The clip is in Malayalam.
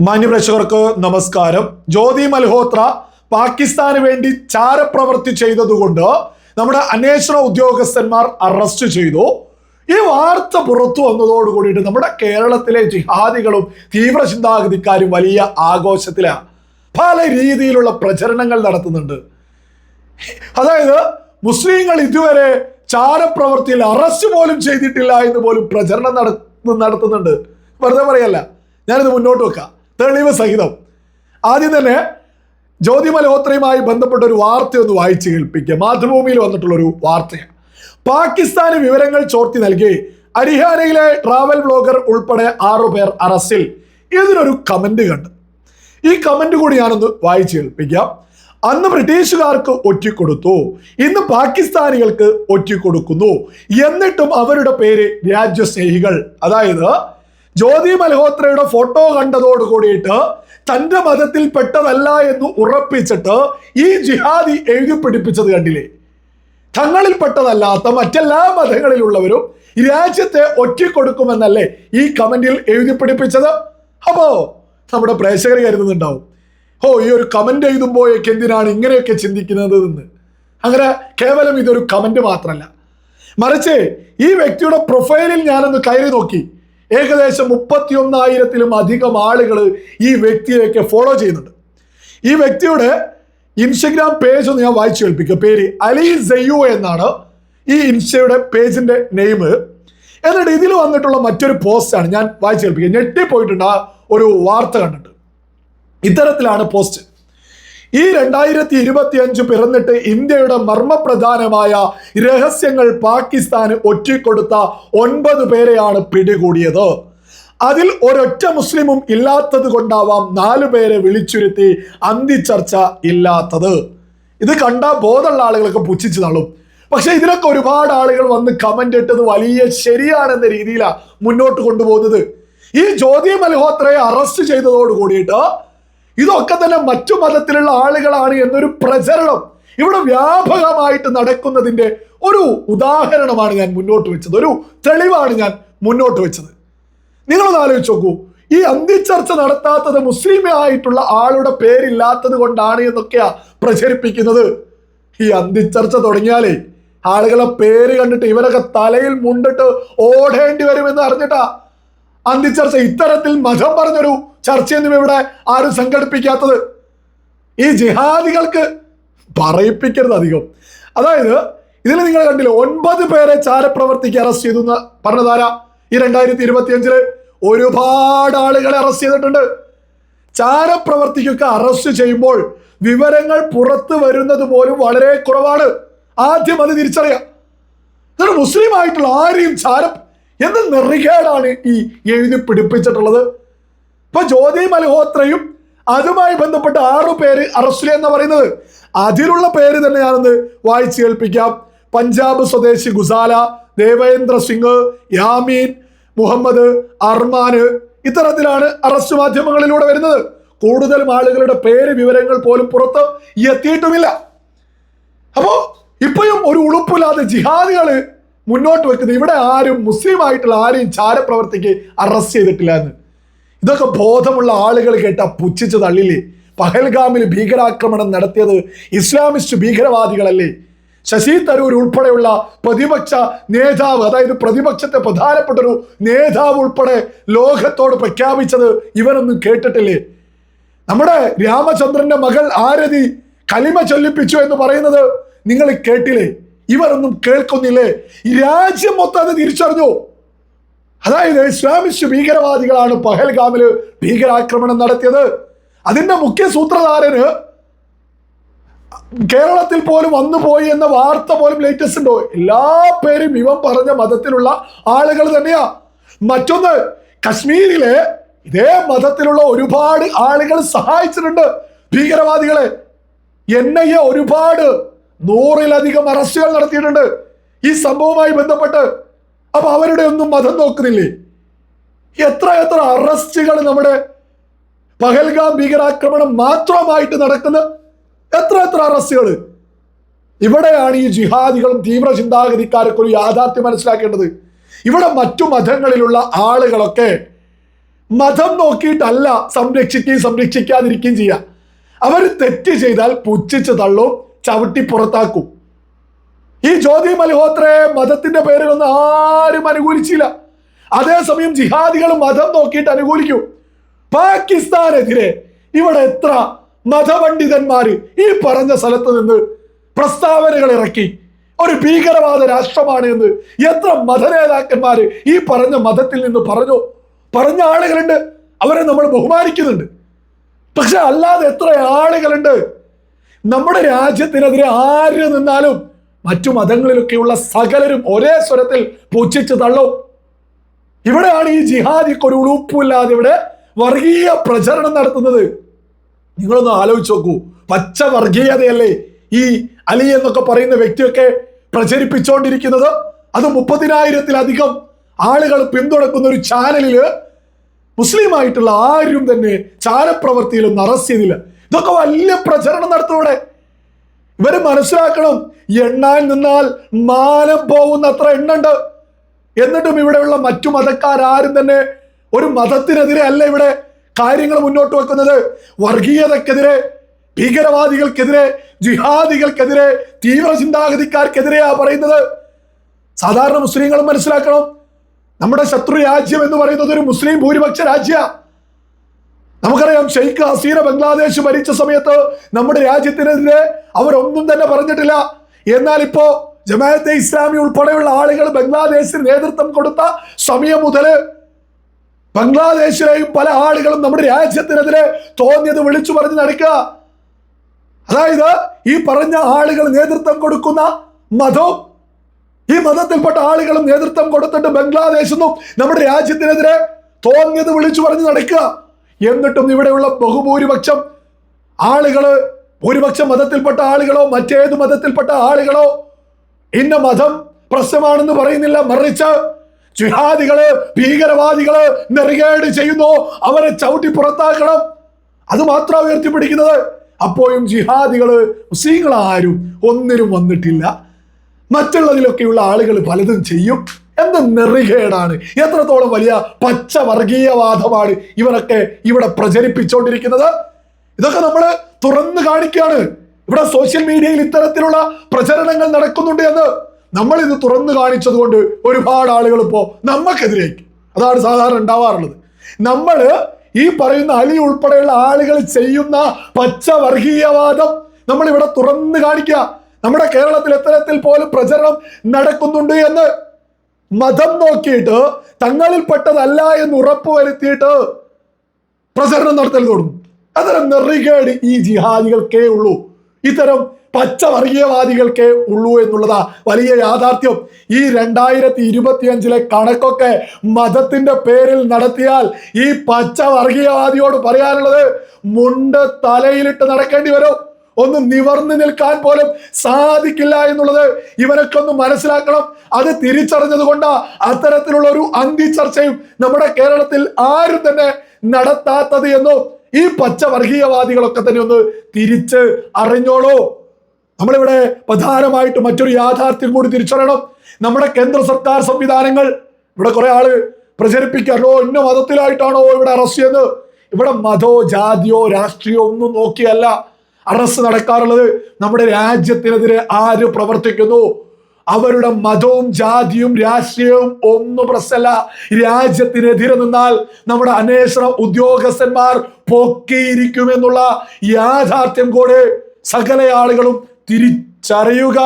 മാന്യപ്രേക്ഷകർക്ക് നമസ്കാരം. ജ്യോതി മൽഹോത്ര പാകിസ്ഥാന് വേണ്ടി ചാരപ്രവൃത്തി ചെയ്തതുകൊണ്ട് നമ്മുടെ അന്വേഷണ ഉദ്യോഗസ്ഥന്മാർ അറസ്റ്റ് ചെയ്തു. ഈ വാർത്ത പുറത്തു വന്നതോട് കൂടിയിട്ട് നമ്മുടെ കേരളത്തിലെ ജിഹാദികളും തീവ്ര ചിന്താഗതിക്കാരും വലിയ ആഘോഷത്തിലാണ്. പല രീതിയിലുള്ള പ്രചരണങ്ങൾ നടത്തുന്നുണ്ട്. അതായത് മുസ്ലിങ്ങൾ ഇതുവരെ ചാരപ്രവൃത്തിയിൽ അറസ്റ്റ് പോലും ചെയ്തിട്ടില്ല എന്ന് പോലും പ്രചരണം നട- നടത്തുന്നുണ്ട്. വെറുതെ പറയല്ല. ഞാനിത് മുന്നോട്ട് വെക്കാം. തെളിവ് സഹിതം. ആദ്യം തന്നെ ജ്യോതി മൽഹോത്രയുമായി ബന്ധപ്പെട്ട ഒരു വാർത്ത ഒന്ന് വായിച്ച് കേൾപ്പിക്കുക മാതൃഭൂമിയിൽ വന്നിട്ടുള്ള ഒരു വാർത്തയാണ്. പാകിസ്ഥാന് വിവരങ്ങൾ ചോർത്തി നൽകി അരിഹാനയിലെ ട്രാവൽ ബ്ലോഗർ ഉൾപ്പെടെ ആറു പേർ അറസ്റ്റിൽ. ഇതിനൊരു കമന്റ് കണ്ടു. ഈ കമന്റ് കൂടി ഞാനൊന്ന് വായിച്ചു കേൾപ്പിക്കാം. അന്ന് ബ്രിട്ടീഷുകാർക്ക് ഒറ്റിക്കൊടുത്തു. ഇന്ന് പാകിസ്ഥാനികൾക്ക് ഒറ്റിക്കൊടുക്കുന്നു. എന്നിട്ടും അവരുടെ പേര് രാജ്യസ്നേഹികൾ. അതായത് ജ്യോതി മൽഹോത്രയുടെ ഫോട്ടോ കണ്ടതോട് കൂടിയിട്ട് തന്റെ മതത്തിൽ പെട്ടതല്ല എന്ന് ഉറപ്പിച്ചിട്ട് ഈ ജിഹാദി എഴുതി പിടിപ്പിച്ചത് കണ്ടില്ലേ? തങ്ങളിൽപ്പെട്ടതല്ലാത്ത മറ്റെല്ലാ മതങ്ങളിലുള്ളവരും ഈ രാജ്യത്തെ ഒറ്റിക്കൊടുക്കുമെന്നല്ലേ ഈ കമന്റിൽ എഴുതി പിടിപ്പിച്ചത്? അപ്പോ നമ്മുടെ പ്രേക്ഷകർ കരുതുന്നുണ്ടാവും. ഓ ഈ ഒരു കമന്റ് എഴുതുമ്പോഴേക്ക് എന്തിനാണ് ഇങ്ങനെയൊക്കെ ചിന്തിക്കുന്നത് എന്ന്? അങ്ങനെ കേവലം ഇതൊരു കമന്റ് മാത്രമല്ല മറിച്ച് ഈ വ്യക്തിയുടെ പ്രൊഫൈലിൽ ഞാനൊന്ന് കയറി നോക്കി. ഏകദേശം മുപ്പത്തി ഒന്നായിരത്തിലും അധികം ആളുകൾ ഈ വ്യക്തിയൊക്കെ ഫോളോ ചെയ്യുന്നുണ്ട്. ഈ വ്യക്തിയുടെ ഇൻസ്റ്റഗ്രാം പേജ് ഒന്ന് ഞാൻ വായിച്ചു കേൾപ്പിക്കുക പേര് അലി സയ്യു എന്നാണ് ഈ ഇൻസ്റ്റയുടെ പേജിന്റെ നെയിം എന്നിട്ട് ഇതിൽ വന്നിട്ടുള്ള മറ്റൊരു പോസ്റ്റാണ് ഞാൻ വായിച്ചു കേൾപ്പിക്കുക ഞെട്ടിപ്പോയിട്ടുണ്ട്. ആ ഒരു വാർത്ത കണ്ടിട്ട്. ഇത്തരത്തിലാണ് പോസ്റ്റ് ഈ രണ്ടായിരത്തി ഇരുപത്തി അഞ്ച് പിറന്നിട്ട് ഇന്ത്യയുടെ മർമ്മപ്രധാനമായ രഹസ്യങ്ങൾ പാകിസ്ഥാന് ഒറ്റിക്കൊടുത്ത ഒൻപത് പേരെയാണ് പിടികൂടിയത്. അതിൽ ഒരൊറ്റ മുസ്ലിമും ഇല്ലാത്തത് കൊണ്ടാവാം നാലു പേരെ വിളിച്ചുരുത്തി അന്തിച്ചർച്ച ഇല്ലാത്തത്. ഇത് കണ്ട ബോധമുള്ള ആളുകളൊക്കെ പുച്ഛിച്ചു തള്ളും. പക്ഷെ ഇതിലൊക്കെ ഒരുപാട് ആളുകൾ വന്ന് കമന്റ് ഇട്ടത് വലിയ ശരിയാണെന്ന രീതിയിലാണ് മുന്നോട്ട് കൊണ്ടുപോകുന്നത്. ഈ ജ്യോതി മൽഹോത്രയെ അറസ്റ്റ് ചെയ്തതോട് കൂടിയിട്ട് ഇതൊക്കെ തന്നെ മറ്റു മതത്തിലുള്ള ആളുകളാണ് എന്നൊരു പ്രചരണം ഇവിടെ വ്യാപകമായിട്ട് നടക്കുന്നതിന്റെ ഒരു ഉദാഹരണമാണ് ഞാൻ മുന്നോട്ട് വെച്ചത്. ഒരു തെളിവാണ് ഞാൻ മുന്നോട്ട് വെച്ചത്. നിങ്ങളൊന്ന് ആലോചിച്ച് നോക്കൂ. ഈ അന്തിച്ചർച്ച നടത്താത്തത് മുസ്ലിം ആയിട്ടുള്ള ആളുടെ പേരില്ലാത്തത് കൊണ്ടാണ് എന്നൊക്കെയാ പ്രചരിപ്പിക്കുന്നത്. ഈ അന്തിച്ചർച്ച തുടങ്ങിയാലേ ആളുകളെ പേര് കണ്ടിട്ട് ഇവരൊക്കെ തലയിൽ മുണ്ടിട്ട് ഓടേണ്ടി വരുമെന്ന് അറിഞ്ഞിട്ടാ അന്തിച്ചർച്ച ഇത്തരത്തിൽ മതം പറഞ്ഞൊരു ചർച്ചയൊന്നും ഇവിടെ ആരും സംഘടിപ്പിക്കാത്തത്. ഈ ജിഹാദികൾക്ക് പറയിപ്പിക്കരുത് അധികം. അതായത് ഇതിൽ നിങ്ങൾ കണ്ടില്ല ഒൻപത് പേരെ ചാരപ്രവർത്തിക്ക് അറസ്റ്റ് ചെയ്തു എന്ന് പറഞ്ഞതാര? ഈ രണ്ടായിരത്തി ഇരുപത്തി അഞ്ചിൽ ഒരുപാട് ആളുകളെ അറസ്റ്റ് ചെയ്തിട്ടുണ്ട്. ചാരപ്രവർത്തിക്കൊക്കെ അറസ്റ്റ് ചെയ്യുമ്പോൾ വിവരങ്ങൾ പുറത്തു വരുന്നത് പോലും വളരെ കുറവാണ്. ആദ്യം അത് തിരിച്ചറിയാം. മുസ്ലിം ആയിട്ടുള്ള ആരെയും ചാരം എന്ത് നെറികേടാണ് ഈ എഴുതി പിടിപ്പിച്ചിട്ടുള്ളത്. ഇപ്പൊ ജ്യോതി മൽഹോത്രയും അതുമായി ബന്ധപ്പെട്ട ആറു പേര് അറസ്റ്റിൽ എന്ന് പറയുന്നത്. അതിലുള്ള പേര് തന്നെ ഞാനൊന്ന് വായിച്ചു കേൾപ്പിക്കാം. പഞ്ചാബ് സ്വദേശി ഗുസാല ദേവേന്ദ്ര സിംഗ് യാമീൻ മുഹമ്മദ് അർമാന് ഇത്തരത്തിലാണ് അറസ്റ്റ് മാധ്യമങ്ങളിലൂടെ വരുന്നത്. കൂടുതൽ ആളുകളുടെ പേര് വിവരങ്ങൾ പോലും പുറത്ത് എത്തിയിട്ടുമില്ല. അപ്പോ ഇപ്പോഴും ഒരു ഉളുപ്പില്ലാതെ ജിഹാദികൾ മുന്നോട്ട് വെക്കുന്നത്. ഇവിടെ ആരും മുസ്ലിം ആയിട്ടുള്ള ആരെയും ചാരപ്രവർത്തിക്ക് അറസ്റ്റ് ചെയ്തിട്ടില്ല എന്ന്. ഇതൊക്കെ ബോധമുള്ള ആളുകൾ കേട്ട പുച്ഛിച്ച് തള്ളില്ലേ? പഹൽഗാമിൽ ഭീകരാക്രമണം നടത്തിയത് ഇസ്ലാമിസ്റ്റ് ഭീകരവാദികളല്ലേ? ശശി തരൂർ ഉൾപ്പെടെയുള്ള പ്രതിപക്ഷ നേതാവ് അതായത് പ്രതിപക്ഷത്തെ പ്രധാനപ്പെട്ട ഒരു നേതാവ് ഉൾപ്പെടെ ലോകത്തോട് പ്രഖ്യാപിച്ചത് ഇവനൊന്നും കേട്ടിട്ടില്ലേ? നമ്മുടെ രാമചന്ദ്രന്റെ മകൾ ആരതി കലിമ ചൊല്ലിപ്പിച്ചു എന്ന് പറയുന്നത് നിങ്ങൾ കേട്ടില്ലേ? ഇവരൊന്നും കേൾക്കുന്നില്ലേ? ഈ രാജ്യം മൊത്തം അത് തിരിച്ചറിഞ്ഞു. അതായത് ഇസ്ലാമിസ്റ്റ് ഭീകരവാദികളാണ് പഹൽഗാമിൽ ഭീകരാക്രമണം നടത്തിയത്. അതിന്റെ മുഖ്യ സൂത്രധാരന് കേരളത്തിൽ പോലും വന്നു പോയി എന്ന വാർത്ത പോലും ലേറ്റസ്റ്റ് ഉണ്ടോ? എല്ലാ പേരും ഇവൻ പറഞ്ഞ മതത്തിലുള്ള ആളുകൾ തന്നെയാ. മറ്റൊന്ന് കശ്മീരിലെ ഇതേ മതത്തിലുള്ള ഒരുപാട് ആളുകൾ സഹായിച്ചിട്ടുണ്ട് ഭീകരവാദികളെ. എൻ ഒരുപാട് നൂറിലധികം അറസ്റ്റുകൾ നടത്തിയിട്ടുണ്ട്. ഈ സംഭവവുമായി ബന്ധപ്പെട്ട് അപ്പൊ അവരുടെ ഒന്നും മതം നോക്കുന്നില്ലേ? എത്ര എത്ര അറസ്റ്റുകൾ നമ്മുടെ പഹൽഗാം ഭീകരാക്രമണം മാത്രമായിട്ട് നടക്കുന്ന എത്ര എത്ര അറസ്റ്റുകൾ? ഇവിടെയാണ് ഈ ജിഹാദികളും തീവ്ര ചിന്താഗതിക്കാരൊക്കെ ഒരു യാഥാർത്ഥ്യം മനസ്സിലാക്കേണ്ടത്. ഇവിടെ മറ്റു മതങ്ങളിലുള്ള ആളുകളൊക്കെ മതം നോക്കിയിട്ടല്ല സംരക്ഷിക്കുകയും സംരക്ഷിക്കാതിരിക്കുകയും ചെയ്യുക. അവർ തെറ്റ് ചെയ്താൽ പുച്ഛിച്ച് തള്ളും ചവിട്ടി പുറത്താക്കും. ഈ ജ്യോതി മൽഹോത്രയെ മതത്തിന്റെ പേരിലൊന്നും ആരും അനുകൂലിച്ചില്ല. അതേസമയം ജിഹാദികൾ മതം നോക്കിയിട്ട് അനുകൂലിക്കും. പാകിസ്ഥാനെതിരെ ഇവിടെ എത്ര മതപണ്ഡിതന്മാര് ഈ പറഞ്ഞ സ്ഥലത്ത് നിന്ന് പ്രസ്താവനകൾ ഇറക്കി. ഒരു ഭീകരവാദ രാഷ്ട്രമാണ് എന്ന് എത്ര മതനേതാക്കന്മാര് ഈ പറഞ്ഞ മതത്തിൽ നിന്ന് പറഞ്ഞു. പറഞ്ഞ ആളുകളുണ്ട്. അവരെ നമ്മൾ ബഹുമാനിക്കുന്നുണ്ട്. പക്ഷെ അല്ലാതെ എത്ര ആളുകളുണ്ട്? നമ്മുടെ രാജ്യത്തിനെതിരെ ആര് നിന്നാലും മറ്റു മതങ്ങളിലൊക്കെയുള്ള സകലരും ഒരേ സ്വരത്തിൽ പൂച്ഛിച്ച് തള്ളും. ഇവിടെയാണ് ഈ ജിഹാദിക്ക് ഒരു ഉളുപ്പില്ലാതെ ഇവിടെ വർഗീയ പ്രചരണം നടത്തുന്നത്. നിങ്ങളൊന്ന് ആലോചിച്ച് നോക്കൂ. പച്ച വർഗീയതയല്ലേ ഈ അലി എന്നൊക്കെ പറയുന്ന വ്യക്തിയൊക്കെ പ്രചരിപ്പിച്ചുകൊണ്ടിരിക്കുന്നത് അത് മുപ്പതിനായിരത്തിലധികം ആളുകൾ പിന്തുണക്കുന്ന ഒരു ചാനലിൽ മുസ്ലിം ആയിട്ടുള്ള ആരും തന്നെ ചാരപ്രവർത്തിയിലും അറസ്റ്റ് ഇതൊക്കെ വലിയ പ്രചരണം നടത്തൂടെ ഇവർ മനസ്സിലാക്കണം എണ്ണാൻ നിന്നാൽ മാനം പോകുന്ന അത്ര എണ്ണുണ്ട്. എന്നിട്ടും ഇവിടെയുള്ള മറ്റു മതക്കാരും തന്നെ ഒരു മതത്തിനെതിരെ അല്ല ഇവിടെ കാര്യങ്ങൾ മുന്നോട്ട് വെക്കുന്നത്. വർഗീയതക്കെതിരെ ഭീകരവാദികൾക്കെതിരെ ജിഹാദികൾക്കെതിരെ തീവ്ര ചിന്താഗതിക്കാർക്കെതിരെയാ പറയുന്നത്. സാധാരണ മുസ്ലിങ്ങളും മനസ്സിലാക്കണം നമ്മുടെ ശത്രു രാജ്യം എന്ന് പറയുന്നത് ഒരു മുസ്ലിം ഭൂരിപക്ഷ രാജ്യ നമുക്കറിയാം ഷെയ്ഖ് ഹസീന ബംഗ്ലാദേശ് ഭരിച്ച സമയത്ത് നമ്മുടെ രാജ്യത്തിനെതിരെ അവരൊന്നും തന്നെ പറഞ്ഞിട്ടില്ല. എന്നാൽ ഇപ്പോ ജമാഅത്തെ ഇസ്ലാമി ഉൾപ്പെടെയുള്ള ആളുകൾ ബംഗ്ലാദേശിന് നേതൃത്വം കൊടുത്ത സമയം മുതൽ ബംഗ്ലാദേശിലെയും പല ആളുകളും നമ്മുടെ രാജ്യത്തിനെതിരെ തോന്നിയത് വിളിച്ചു പറഞ്ഞ് നടക്കുക. അതായത് ഈ പറഞ്ഞ ആളുകൾ നേതൃത്വം കൊടുക്കുന്ന മതവും ഈ മതത്തിൽപ്പെട്ട ആളുകളും നേതൃത്വം കൊടുത്തിട്ട് ബംഗ്ലാദേശിൽ നമ്മുടെ രാജ്യത്തിനെതിരെ തോന്നിയത് വിളിച്ചു പറഞ്ഞ് നടക്കുക. എന്നിട്ടും ഇവിടെയുള്ള ബഹുഭൂരിപക്ഷം ആളുകൾ ഭൂരിപക്ഷം മതത്തിൽപ്പെട്ട ആളുകളോ മറ്റേത് മതത്തിൽപ്പെട്ട ആളുകളോ ഇന്ന മതം പ്രശ്നമാണെന്ന് പറയുന്നില്ല മറിച്ച് ജിഹാദികൾ ഭീകരവാദികൾ നെറികേട് ചെയ്യുന്നു അവരെ ചവിട്ടി പുറത്താക്കണം. അത് മാത്രം ഉയർത്തിപ്പിടിക്കുന്നത്. അപ്പോഴും ജിഹാദികൾ മുസ്ലിങ്ങളാരും ഒന്നിനും വന്നിട്ടില്ല. മറ്റുള്ളതിലൊക്കെയുള്ള ആളുകൾ പലതും ചെയ്യും. എന്ത് നെറികേടാണ്? എത്രത്തോളം വലിയ പച്ച വർഗീയവാദമാണ് ഇവരൊക്കെ ഇവിടെ പ്രചരിപ്പിച്ചുകൊണ്ടിരിക്കുന്നത് ഇതൊക്കെ നമ്മൾ തുറന്നു കാണിക്കുകയാണ്. ഇവിടെ സോഷ്യൽ മീഡിയയിൽ ഇത്തരത്തിലുള്ള പ്രചരണങ്ങൾ നടക്കുന്നുണ്ട് എന്ന് നമ്മൾ ഇത് തുറന്നു കാണിച്ചത് കൊണ്ട് ഒരുപാട് ആളുകൾ ഇപ്പോ നമുക്കെതിരേക്ക് അതാണ് സാധാരണ ഉണ്ടാവാറുള്ളത്. നമ്മൾ ഈ പറയുന്ന അലി ഉൾപ്പെടെയുള്ള ആളുകൾ ചെയ്യുന്ന പച്ച വർഗീയവാദം നമ്മൾ ഇവിടെ തുറന്നു കാണിക്കുക. നമ്മുടെ കേരളത്തിൽ എത്തരത്തിൽ പോലും പ്രചരണം നടക്കുന്നുണ്ട് എന്ന് മതം നോക്കിയിട്ട് തങ്ങളിൽപ്പെട്ടതല്ല എന്ന് ഉറപ്പുവരുത്തിയിട്ട് പ്രചരണം നടത്തൽ തുടങ്ങും. അത്തരം നെറികേട് ഈ ജിഹാദികൾക്കേ ഉള്ളൂ. ഇത്തരം പച്ച വർഗീയവാദികൾക്കേ ഉള്ളൂ എന്നുള്ളതാ വലിയ യാഥാർത്ഥ്യം. ഈ രണ്ടായിരത്തി ഇരുപത്തിയഞ്ചിലെ കണക്കൊക്കെ മതത്തിന്റെ പേരിൽ നടത്തിയാൽ ഈ പച്ചവർഗീയവാദിയോട് പറയാനുള്ളത് മുണ്ട് തലയിലിട്ട് നടക്കേണ്ടി വരും. ഒന്ന് നിവർന്നു നിൽക്കാൻ പോലും സാധിക്കില്ല എന്നുള്ളത് ഇവരൊക്കെ ഒന്ന് മനസ്സിലാക്കണം. അത് തിരിച്ചറിഞ്ഞത് കൊണ്ട് അത്തരത്തിലുള്ള ഒരു അന്തിച്ചർച്ചയും നമ്മുടെ കേരളത്തിൽ ആരും തന്നെ നടത്താത്തത് എന്നും ഈ പച്ചവർഗീയവാദികളൊക്കെ തന്നെ ഒന്ന് തിരിച്ച് അറിഞ്ഞോളൂ. നമ്മളിവിടെ പ്രധാനമായിട്ട് മറ്റൊരു യാഥാർത്ഥ്യം കൂടി തിരിച്ചറിയണം. നമ്മുടെ കേന്ദ്ര സർക്കാർ സംവിധാനങ്ങൾ ഇവിടെ കുറെ ആൾ പ്രചരിപ്പിക്കാറോ ഇന്ന മതത്തിലായിട്ടാണോ ഇവിടെ അറസ്റ്റ് ചെയ്യുന്നത്? ഇവിടെ മതോ ജാതിയോ രാഷ്ട്രീയോ ഒന്നും നോക്കിയല്ല. അറസ്റ്റ് നടക്കാറുള്ളത് നമ്മുടെ രാജ്യത്തിനെതിരെ ആര് പ്രവർത്തിക്കുന്നു? അവരുടെ മതവും ജാതിയും രാഷ്ട്രീയവും ഒന്നും പ്രശ്നമല്ല. രാജ്യത്തിനെതിരെ നിന്നാൽ നമ്മുടെ അന്വേഷണ ഉദ്യോഗസ്ഥന്മാർ പൊക്കിയിരിക്കുമെന്നുള്ള യാഥാർത്ഥ്യം കൂടെ സകല ആളുകളും തിരിച്ചറിയുക.